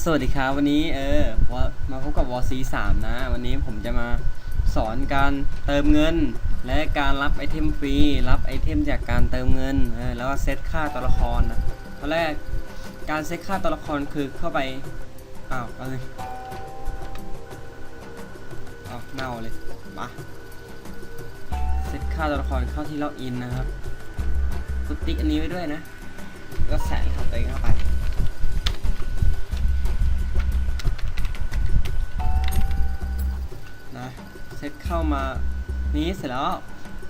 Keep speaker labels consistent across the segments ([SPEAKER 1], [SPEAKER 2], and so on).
[SPEAKER 1] สวัสดีครับวันนี้เออมาพบกับวอซีสามนะ วันนี้ผมจะมาสอนการเติมเงิน และการรับไอเทมฟรีรับไอเทมจากการเติมเงินเออแล้วก็เซตค่าตัวละครนะตอนแรกการเซตค่าตัวละครคือเข้าไปอ้าวเอาเลยอ้าวเน่าเลยมาเซตค่าตัวละครเข้าที่ล็อกอินนะครับกดติ๊กอันนี้ไว้ด้วยนะแล้วก็ใส่ มานี้เสร็จแล้ว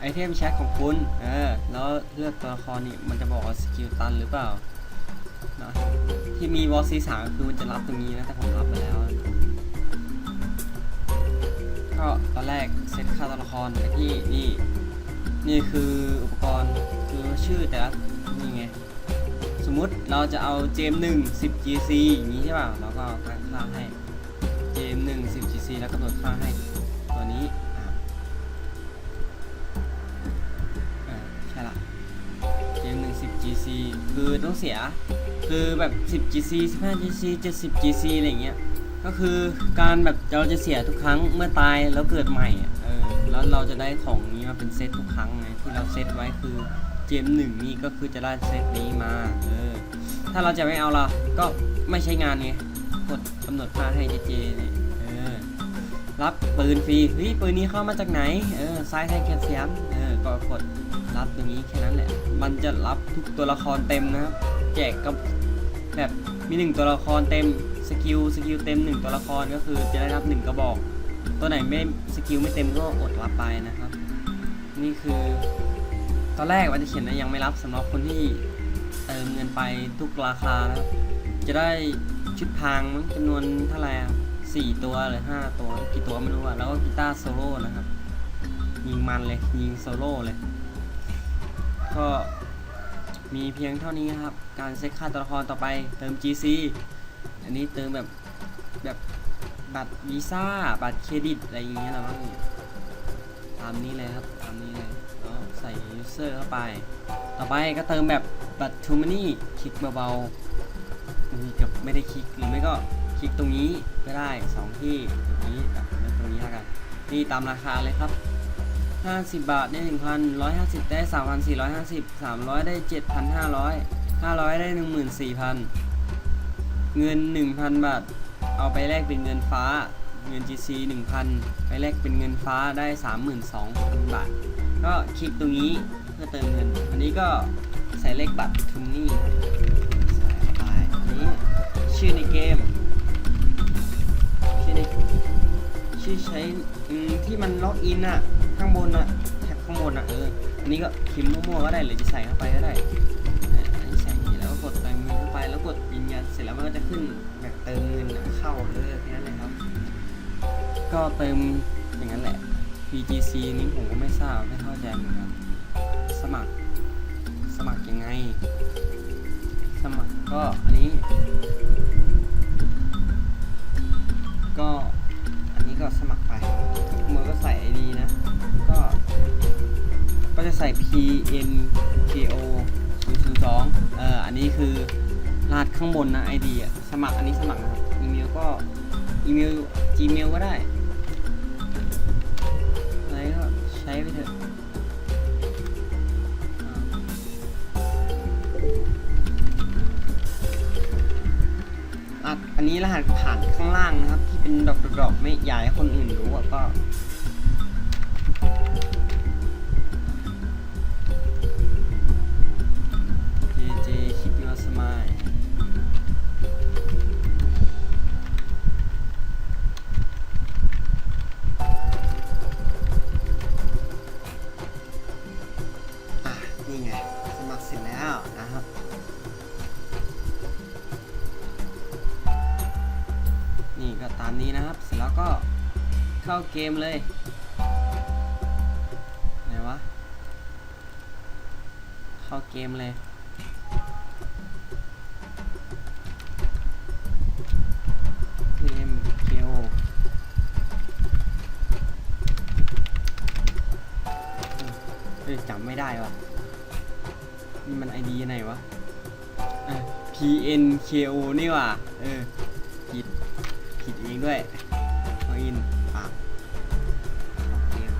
[SPEAKER 1] ไอเทมแชทของคุณเออแล้วเลือกตัวละครนี่มันจะบอกว่าสกิลตันหรือเปล่านะที่มีวอลซีสามคือมันจะรับตรงนี้นะแต่ผมรับไปแล้ว ก็ตอนแรกเซตค่าตัวละครไปที่นี่นี่คืออุปกรณ์คือชื่อแต่ละนี่ไงสมมุติเราจะเอาเจมหนึ่งสิบ GC อย่างนี้ใช่ป่ะเราก็ตั้งค่าให้เจมหนึ่งสิบ GC แล้วกำหนดค่าให้ตัวนี้ คือต้องเสีย คือแบบสิบ GC สิบห้า GC เจ็ดสิบ GC อะไรเงี้ย ก็คือการแบบเราจะเสียทุกครั้งเมื่อตายแล้วเกิดใหม่เออแล้วเราจะได้ของนี้มาเป็นเซตทุกครั้งไงที่เราเซตไว้คือเจมหนึ่งนี่ก็คือจะได้เซตนี้มาเออถ้าเราจะไม่เอาละก็ไม่ใช้งานไงกดกำหนดค่าให้เจเจเนี่ย รับปืนฟรีเฮ้ยปืนนี้เข้ามาจากไหน เออซ้ายไทยแคลเซียมเออก็กดรับตรงนี้แค่นั้นแหละ มันจะรับทุกตัวละครเต็มนะครับ แจกกับแบบมีหนึ่งตัวละครเต็มสกิลสกิลเต็มหนึ่งตัวละครก็คือจะได้รับหนึ่งกระบอก ตัวไหนไม่สกิลไม่เต็มก็อดรับไปนะครับ นี่คือตอนแรกว่าจะเขียนนะยังไม่รับสำหรับคนที่เติมเงินไปทุกราคานะครับจะได้ชุดพางมั้งจำนวนเท่าไหร่ สี่ตัวหรือห้าตัวกี่ตัวไม่รู้อะแล้วก็กีตาร์โซโล่นะครับ ยิงมันเลยยิงโซโล่เลย ก็มีเพียงเท่านี้ครับ การเซ็ตค่าตัวละครต่อไปเติม GC อันนี้เติมแบบแบบบัตรวีซ่าบัตรเครดิตอะไรอย่างเงี้ยแหละมั้งตามนี้เลยครับตามนี้เลยแล้วใส่ user เข้าไป ต่อไปก็เติมแบบบัตร to money คลิกเบาๆมีกับไม่ได้คลิกหรือไม่ก็คลิกตรงนี้ ก็ได้สองที่ตรงนี้กับตรงนี้แล้วกันนี่ตามราคาเลยครับ 50 บาทได้ 1,150 ได้ 3,450 300 ได้ 7,500 500 ได้ 14,000 เงิน 1,000 บาท เอาไปแลกเป็นเงินฟ้า เงิน GC 1,000 ไปแลกเป็นเงินฟ้าได้ 32,000 บาท ก็คลิกตรงนี้เพื่อเติมเงิน อันนี้ก็ใส่เลขบัตรทุนนี่ใส่ไปอันนี้ชื่อในเกม ในชื่อใช้ที่มันล็อกอินอะข้างบนอะแท็บข้างบนอะเอออันนี้ก็พิมพ์มั่วๆก็ได้หรือจะใส่เข้าไปก็ได้อันนี้ใส่นี้แล้วก็กดเติมเงินเข้าไปแล้วกดยืนยันเสร็จแล้วมันก็จะขึ้นแบบเติมเงินเข้าเออแค่นั้นเลยครับ ก็เติมอย่างนั้นแหละ BGC นี้ผมก็ไม่ทราบไม่เข้าใจเหมือนกันสมัครสมัครยังไง สมัครก็อันนี้ ใส่ PNKO 002เอ่ออันนี้คือรหัสข้างบนนะ ID อะสมัครอันนี้สมัครนะครับอีเมลก็อีเมล Gmail ก็ได้อะไรก็ใช้ไปเถอะอ่าอันนี้รหัสผ่านข้างล่างนะครับ ที่เป็นดอกดอกๆไม่อยากให้คนอื่นรู้ก็ ตามนี้นะครับ เสร็จแล้วก็เข้าเกมเลยไหนวะ เข้าเกมเลย เกมเกโอเอ้ยจำไม่ได้วะนี่มันไอดีไหนวะอะ PNKO นี่ว่ะ เออผิด ผิดเองด้วยน้องอินปาก
[SPEAKER 2] เกม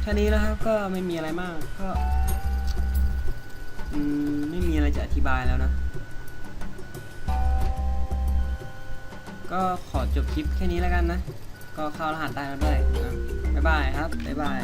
[SPEAKER 1] แค่นี้นะครับก็ไม่มีอะไรมากก็อืมไม่มีอะไรจะอธิบายแล้วนะ ก็ขอจบคลิปแค่นี้แล้วกันนะ ก็เข้ารหัสได้แล้วด้วยนะบ๊ายบายครับ บ๊ายบาย